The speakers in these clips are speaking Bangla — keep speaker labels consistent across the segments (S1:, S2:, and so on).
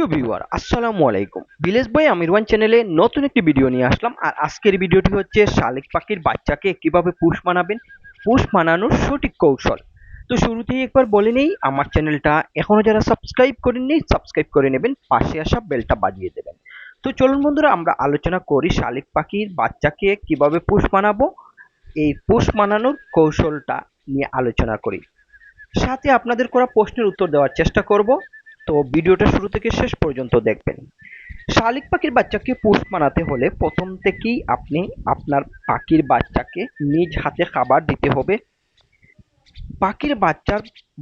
S1: প্রিয় ভিউয়ার, আসসালামু আলাইকুম। ভিলেজ বয় আমির ওয়ান চ্যানেলে নতুন একটি ভিডিও নিয়ে আসলাম। আর আজকের ভিডিওটি হচ্ছে শালিক পাখির বাচ্চাকে কীভাবে পুষ মানাবেন, পুষ মানানোর সঠিক কৌশল। তো শুরুতেই একবার বলে নেই, আমার চ্যানেলটা এখনও যারা সাবস্ক্রাইব করেননি, সাবস্ক্রাইব করে নেবেন, পাশে আসা বেলটা বাজিয়ে দেবেন। তো চলুন বন্ধুরা, আমরা আলোচনা করি শালিক পাখির বাচ্চাকে কীভাবে পুষ মানাবো। এই পুষ মানানোর কৌশলটা নিয়ে আলোচনা করি। সাথে আপনাদের করা প্রশ্নের উত্তর দেওয়ার চেষ্টা করব। তো ভিডিওটা শুরু থেকে শেষ পর্যন্ত দেখবেন। শালিক পাখির বাচ্চাকে পুষ মানাতে হলে প্রথম থেকেই আপনি আপনার পাখির বাচ্চাকে নিজ হাতে খাবার দিতে হবে। পাখির বাচ্চার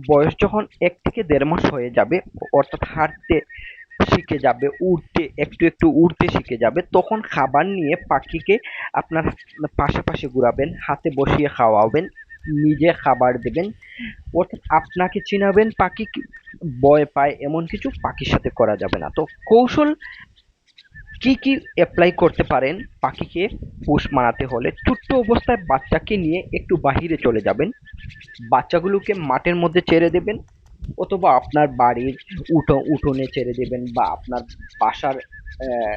S1: বয়স যখন এক থেকে দেড় মাস হয়ে যাবে, অর্থাৎ হাঁটতে শিখে যাবে, উড়তে, একটু একটু উড়তে শিখে যাবে, তখন খাবার নিয়ে পাখিকে আপনার পাশে পাশে ঘুরাবেন, হাতে বসিয়ে খাওয়াবেন। নিজে খাবার দেবেন। অর্থাৎ আপনাকে চিনাবেন, পাখি ভয় পায়, এমন কিছু পাখির সাথে করা যাবে না। তো কৌশল কি কি অ্যাপ্লাই করতে পারেন পাখিকে পোষ মানাতে হলে? ছোট্ট অবস্থায় বাচ্চাকে নিয়ে একটু বাহিরে চলে যাবেন। বাচ্চাগুলোকে মাঠের মধ্যে ছেড়ে দেবেন। অথবা আপনার বাড়ির উঠো উঠোনে ছেড়ে দেবেন বা আপনার বাসার আহ,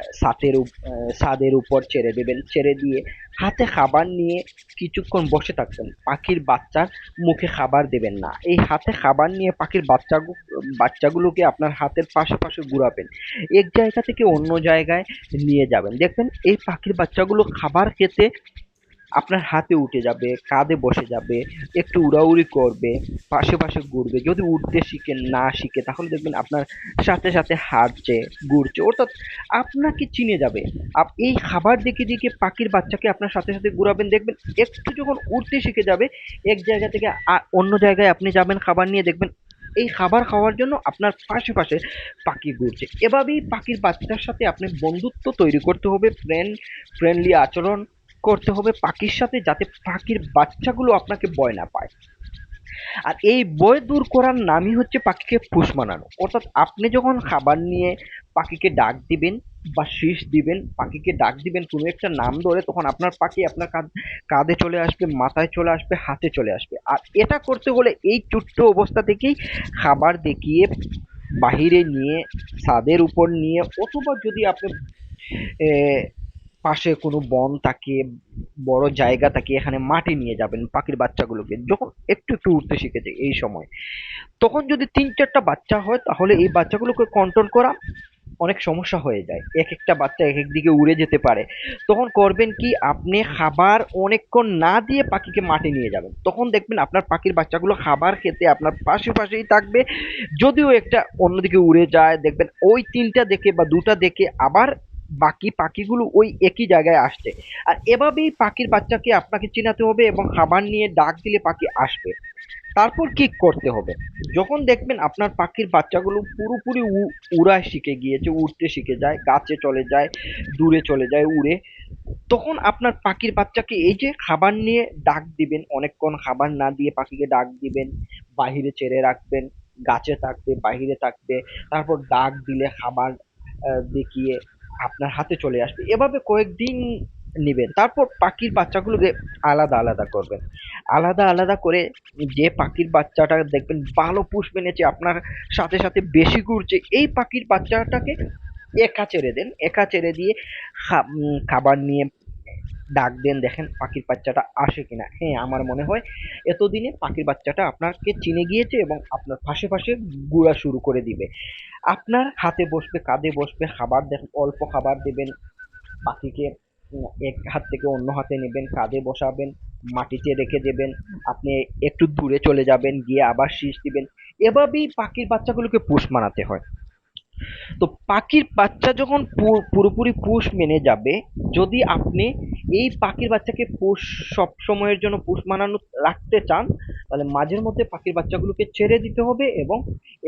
S1: ছাদের উপর ছেড়ে দেবেন। ছেড়ে দিয়ে হাতে খাবার নিয়ে কিছুক্ষণ বসে থাকবেন। পাখির বাচ্চার মুখে খাবার দেবেন না। এই হাতে খাবার নিয়ে পাখির বাচ্চা বাচ্চাগুলোকে আপনার হাতের পাশাপাশি পাশে ঘুরাবেন। এক জায়গা থেকে অন্য জায়গায় নিয়ে যাবেন। দেখবেন এই পাখির বাচ্চাগুলো খাবার খেতে আপনার হাতে উঠে যাবে, কাঁধে বসে যাবে, একটু উড়াউড়ি করবে, পাশে পাশে ঘুরবে। যদি উঠতে শিখে, না শিখে, তাহলে দেখবেন আপনার সাথে সাথে হাঁটছে, ঘুরছে। অর্থাৎ আপনাকে চিনে যাবে। আপ, এই খাবার দেখে দেখে পাখির বাচ্চাকে আপনার সাথে সাথে ঘুরাবেন, দেখবেন একটু যখন উঠতে শিখে যাবে, এক জায়গা থেকে অন্য জায়গায় আপনি যাবেন খাবার নিয়ে, দেখবেন এই খাবার খাওয়ার জন্য আপনার পাশে পাশে পাখি ঘুরছে। এভাবেই পাখির বাচ্চার সাথে আপনি বন্ধুত্ব তৈরি করতে হবে। ফ্রেন্ড ফ্রেন্ডলি আচরণ করতে হবে পাখির সাথে যাতে পাখির বাচ্চাগুলো আপনাকে ভয় না পায়। আর এই ভয় দূর করার নামই হচ্ছে পাখিকে ফুস মানানো। অর্থাৎ আপনি যখন খাবার নিয়ে পাখিকে ডাক দিবেন বা শীষ দিবেন, পাখিকে ডাক দিবেন, কোনো একটা নাম ধরে, তখন আপনার পাখি আপনার কাঁধ- চলে আসবে, মাথায় চলে আসবে, হাতে চলে আসবে। আর এটা করতে হলে এই ছোট্ট অবস্থা থেকেই খাবার দেখিয়ে, বাহিরে নিয়ে, ছাদের উপর নিয়ে, অথবা যদি আপনি পাশে কোনো বন থাকে, বড় জায়গা থাকে, এখানে মাঠে নিয়ে যাবেন পাখির বাচ্চাগুলোকে। যখন একটু একটু উঠতে শিখেছে এই সময়। তখন যদি তিন চারটা বাচ্চা হয়, তাহলে এই বাচ্চাগুলোকে কন্ট্রোল করা অনেক সমস্যা হয়ে যায়। এক একটা বাচ্চা এক এক দিকে উড়ে যেতে পারে। তখন করবেন কি, আপনি খাবার অনেকক্ষণ না দিয়ে পাখিকে মাঠে নিয়ে যাবেন। তখন দেখবেন আপনার পাখির বাচ্চাগুলো খাবার খেতে আপনার পাশে পাশেই থাকবে। যদিও একটা অন্যদিকে উড়ে যায়, দেখবেন ওই তিনটা দেখে বা দুটা দেখে আবার বাকি পাখিগুলো ওই একই জায়গায় আসছে। আর এভাবেই পাখির বাচ্চাকে আপনাকে চেনাতে হবে এবং খাবার নিয়ে ডাক দিলে পাখি আসবে। তারপর কি করতে হবে? যখন দেখবেন আপনার পাখির বাচ্চাগুলো পুরোপুরি উ- উড়া শিখে গিয়েছে, উড়তে শিখে যায়, গাছে চলে যায়, দূরে চলে যায়, উড়ে, তখন আপনার পাখির বাচ্চাকে এই যে খাবার নিয়ে ডাক দিবেন, অনেকক্ষণ খাবার না দিয়ে পাখিকে ডাক দিবেন, বাহিরে ছেড়ে রাখবেন, গাছে থাকবে, বাহিরে থাকবে, তারপর ডাক দিলে খাবার দেখিয়ে আপনার হাতে চলে আসবে। এভাবে কয়েকদিন নেবেন। তারপর পাখির বাচ্চাগুলোকে আলাদা আলাদা করবেন। আলাদা আলাদা করে যে পাখির বাচ্চাটা দেখবেন, ভালো পুষ মেনেছে, আপনার সাথে সাথে বেশি ঘুরছে, এই পাখির বাচ্চাটাকে একা ছেড়ে দেন। একা ছেড়ে দিয়ে খাবার নিয়ে ডাক দেন, দেখেন পাখির বাচ্চাটা আসে কিনা। হ্যাঁ আমার মনে হয় এতদিনে পাখির বাচ্চাটা আপনাকে চিনে গিয়েছে এবং আপনার পাশে পাশে ঘোরা শুরু করে দিবে। আপনার হাতে বসবে, কাঁধে বসবে, খাবার দেন, অল্প খাবার দেবেন। পাখিকে এক হাত থেকে অন্য হাতে নেবেন, কাঁধে বসাবেন, মাটিতে রেখে দেবেন। আপনি একটু দূরে চলে যাবেন, গিয়ে আবার শীষ দিবেন। এভাবেই পাখির বাচ্চাগুলোকে পুষ মানাতে হয়। তো পাখির বাচ্চা যখন পুরোপুরি পুষ মেনে যাবে, যদি আপনি এই পাখির বাচ্চাকে পুষ সব সময়ের জন্য পুষ মানানো, রাখতে চান, তাহলে মাঝের মধ্যে পাখির বাচ্চাগুলোকে ছেড়ে দিতে হবে এবং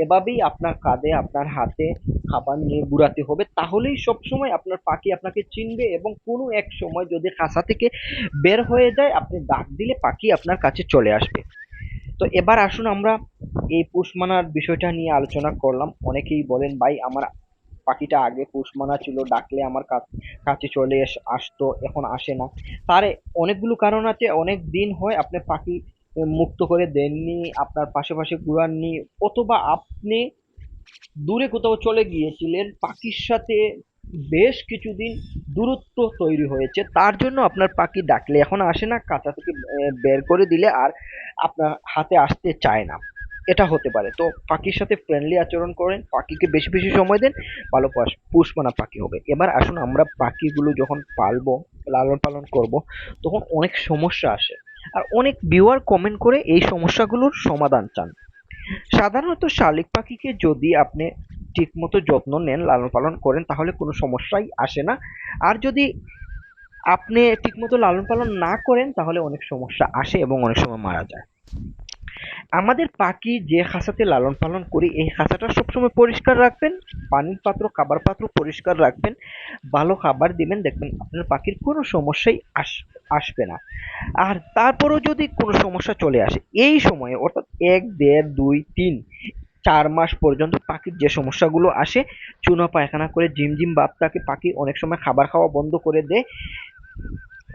S1: এভাবেই আপনার কাঁধে, আপনার হাতে খাবার নিয়ে ঘুরাতে হবে। তাহলেই সব সময় আপনার পাখি আপনাকে চিনবে এবং কোনো এক সময় যদি খাঁচা থেকে বের হয়ে যায়, আপনি ডাক দিলে পাখি আপনার কাছে চলে আসবে। তো এবার আসুন আমরা এই পুষ মানার বিষয়টা নিয়ে আলোচনা করলাম। অনেকেই বলেন, ভাই, আমার পাখিটা আগে পুষ মানা ছিল, ডাকলে আমার কাছে চলে আসতো, এখন আসে না। তার অনেকগুলো কারণ আছে। অনেক দিন হয় আপনি পাখি মুক্ত করে দেননি, আপনার পাশে পাশে ঘুরাননি, অথবা আপনি দূরে কোথাও চলে গিয়েছিলেন, পাখির সাথে বেশ কিছুদিন দূরত্ব তৈরি হয়েছে। তার জন্য আপনার পাখি ডাকলে এখন আসে না, কাঁচা থেকে বের করে দিলে আর আপনার হাতে আসতে চায় না। এটা হতে পারে। তো পাখির সাথে ফ্রেন্ডলি আচরণ করেন, পাখিকে বেশি বেশি সময় দেন, ভালো পুষমানা পাখি হবে। এবার আসুন আমরা পাখিগুলো যখন পালবো, লালন পালন করব, তখন অনেক সমস্যা আসে। আর অনেক ভিউয়ার কমেন্ট করে এই সমস্যাগুলোর সমাধান চান। সাধারণত শালিক পাখিকে যদি আপনি ঠিকমতো যত্ন নেন, লালন পালন করেন, তাহলে কোনো সমস্যাই আসে না। আর যদি আপনি ঠিকমতো লালন পালন না করেন, তাহলে অনেক সমস্যা আসে এবং অনেক সময় মারা যায়। আমাদের পাখি যে খাঁচাতে লালন পালন করি, এই খাঁচাটা সবসময় পরিষ্কার রাখবেন, পানির পাত্র, খাবার পাত্র পরিষ্কার রাখবেন, ভালো খাবার দিবেন, দেখবেন আপনার পাখির কোনো সমস্যাই আস, আসবে না। আর তারপরেও যদি কোনো সমস্যা চলে আসে, এই সময়ে, অর্থাৎ এক, দেড়, দুই, তিন চার মাস পর্যন্ত পাখির যে সমস্যাগুলো আসে, চুনা পায়খানা করে ঝিমঝিম ভাব থাকে পাখি অনেক সময় খাবার খাওয়া বন্ধ করে দেয়।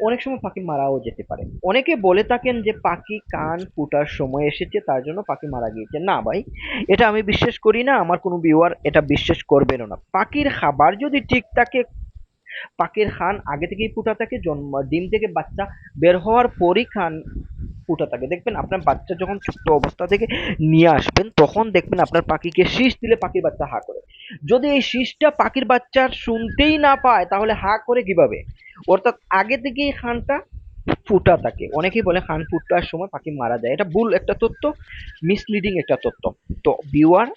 S1: অনেক সময় পাখি মারাও যেতে পারে। অনেকে বলে থাকেন যে পাখি কান ফুটার সময় এসেছে, তার জন্য পাখি মারা গিয়েছে। না ভাই, এটা আমি বিশ্বাস করি না, আমার কোনো ভিউয়ার এটা বিশ্বাস করবেনও না। পাখির খাবার যদি ঠিক থাকে, পাখির খান আগে থেকেই ফুটা থাকে, জন্ম, ডিম থেকে বাচ্চা বের হওয়ার পরই খান ফুটা থাকে। দেখবেন আপনার বাচ্চা যখন ছোট্ট অবস্থা থেকে নিয়ে আসবেন, তখন দেখবেন আপনার পাখিকে শীষ দিলে পাখির বাচ্চা হা করে। যদি এই শীষটা পাখির বাচ্চার শুনতেই না পায়, তাহলে হা করে কীভাবে? অর্থাৎ আগে থেকেই খানটা ফুটা থাকে। অনেকেই বলে খান ফুটার সময় পাখি মারা যায়। এটা ভুল একটা তথ্য মিসলিডিং একটা তথ্য। তো ভিউয়ার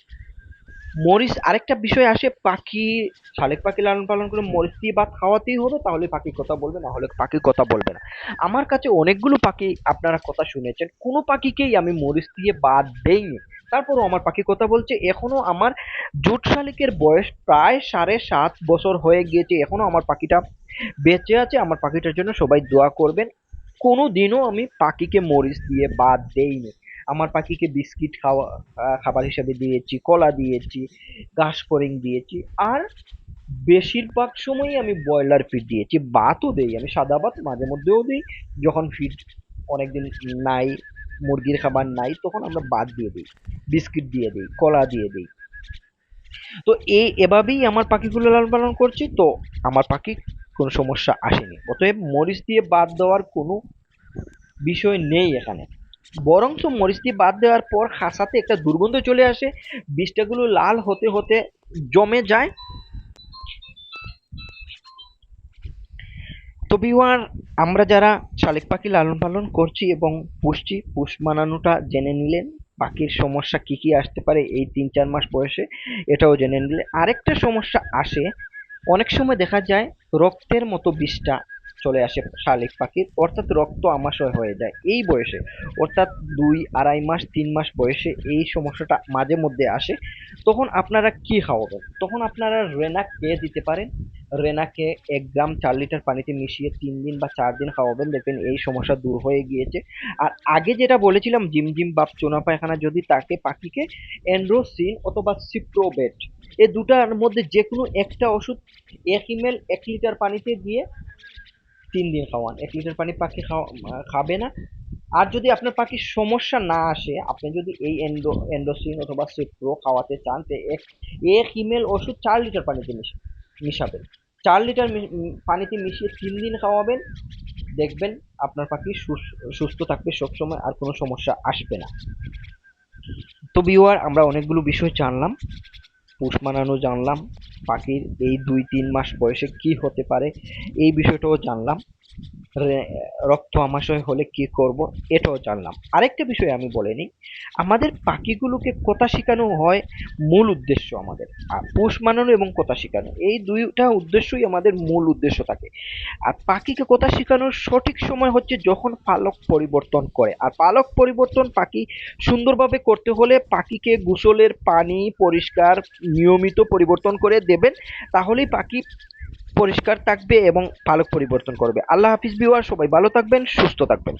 S1: মরিচ, আরেকটা বিষয় আসে, পাখি, শালিক পাখি লালন পালন করে মরিচ দিয়ে ভাত খাওয়াতেই হবে তাহলে পাখির কথা বলবে, না হলে পাখি কথা বলবে না। আমার কাছে অনেকগুলো পাখি আপনারা কথা শুনেছেন, কোনো পাখিকেই আমি মরিচ দিয়ে বাদ দেইনি। তারপরও আমার পাখি কথা বলছে, এখনও আমার জুট শালিকের বয়স প্রায় সাড়ে সাত বছর হয়ে গিয়েছে, এখনও আমার পাখিটা বেঁচে আছে, আমার পাখিটার জন্য সবাই দোয়া করবেন। কোনো দিনও আমি পাখিকে মরিচ দিয়ে বাদ দেইনি। আমার পাখিকে বিস্কিট খাওয়া খাবার হিসাবে দিয়েছি, কলা দিয়েছি, ঘাস ফড়িং দিয়েছি। আর বেশিরভাগ সময়ই আমি ব্রয়লার ফিড দিয়েছি। ভাতও দেই, আমি সাদা ভাত মাঝে মধ্যেও দিই। যখন ফিড অনেকদিন নাই, মুরগির খাবার নাই, তখন আমরা ভাত দিয়ে দিই, বিস্কিট দিয়ে দিই, কলা দিয়ে দিই। তো এই এভাবেই আমার পাখিগুলো লালন পালন করছি। তো আমার পাখি কোনো সমস্যা আসেনি। অতএব মরিচ দিয়ে বাদ দেওয়ার কোনো বিষয় নেই এখানে। বরঞ্চ মরিচ দিয়ে বাদ দেওয়ার পর খাসাতে একটা দুর্গন্ধ চলে আসে। বীজটাগুলো লাল হতে হতে জমে যায়। তো বিওয়ার আমরা যারা শালিক পাখি লালন পালন করছি এবং পুষছি, পুষ মানানোটা জেনে নিলেন। পাখির সমস্যা কি কি আসতে পারে এই তিন চার মাস বয়সে, এটাও জেনে নিলে আরেকটা সমস্যা আসে, অনেক সময় দেখা যায় রক্তের মতো বিষটা চলে আসে শালিক পাখির, অর্থাৎ রক্ত আমাশয় হয়ে যায় এই বয়সে। অর্থাৎ দুই আড়াই মাস, তিন মাস বয়সে এই সমস্যাটা মাঝে মধ্যে আসে। তখন আপনারা কি খাওয়াবেন? তখন আপনারা রেনা খেয়ে দিতে পারেন? রেনাকে এক গ্রাম চার লিটার পানিতে মিশিয়ে তিন দিন বা চার দিন খাওয়াবেন, দেখবেন এই সমস্যা দূর হয়ে গিয়েছে। আর আগে যেটা বলেছিলাম, জিম জিম বা চোনা পায়খানা, যদি তাকে পাখিকে এন্ড্রোসিন অথবা সিপ্রোবেট, এ দুটার মধ্যে যে কোনো একটা ওষুধ এক ইমেল এক লিটার পানিতে দিয়ে তিন দিন খাওয়ান। এক লিটার পানি পাখি খাওয়া খাবে না। আর যদি আপনার পাখির সমস্যা না আসে, আপনি যদি এই এন্ডো, এন্ডোসিন অথবা সিপ্রো খাওয়াতে চান, তো এক এক ইমেল ওষুধ চার লিটার পানিতে মিশা, মিশাবেন। চার লিটার পানিতে মিশিয়ে তিন দিন খাওয়াবেন। দেখবেন আপনার পাখি সুস- সুস্থ থাকবে, সবসময় আর কোনো সমস্যা আসবে না। তো বিওয়ার আমরা অনেকগুলো বিষয় জানলাম। পুষ মানানো জানলাম। পাখির এই দুই তিন মাস বয়সে কি হতে পারে এই বিষয়টাও জানলাম। রক্ত আমাশয় হলে কি করব এটাও জানলাম। আরেকটা বিষয় আমি বলে নিই, আমাদের পাখিগুলোকে কথা শেখানো হয় মূল উদ্দেশ্য আমাদের, আর পোষ মানানো এবং কথা শেখানো, এই দুইটা উদ্দেশ্যই আমাদের মূল উদ্দেশ্য থাকে। আর পাখিকে কথা শেখানোর সঠিক সময় হচ্ছে যখন পালক পরিবর্তন করে, আর পালক পরিবর্তন পাখি সুন্দরভাবে করতে হলে পাখিকে গোসলের পানি পরিষ্কার, নিয়মিত পরিবর্তন করে দেবেন, তাহলেই পাখি পরিষ্কার থাকবে এবং পালক পরিবর্তন করবে। আল্লাহ হাফিজ বিওয়ার সবাই ভালো থাকবেন সুস্থ থাকবেন।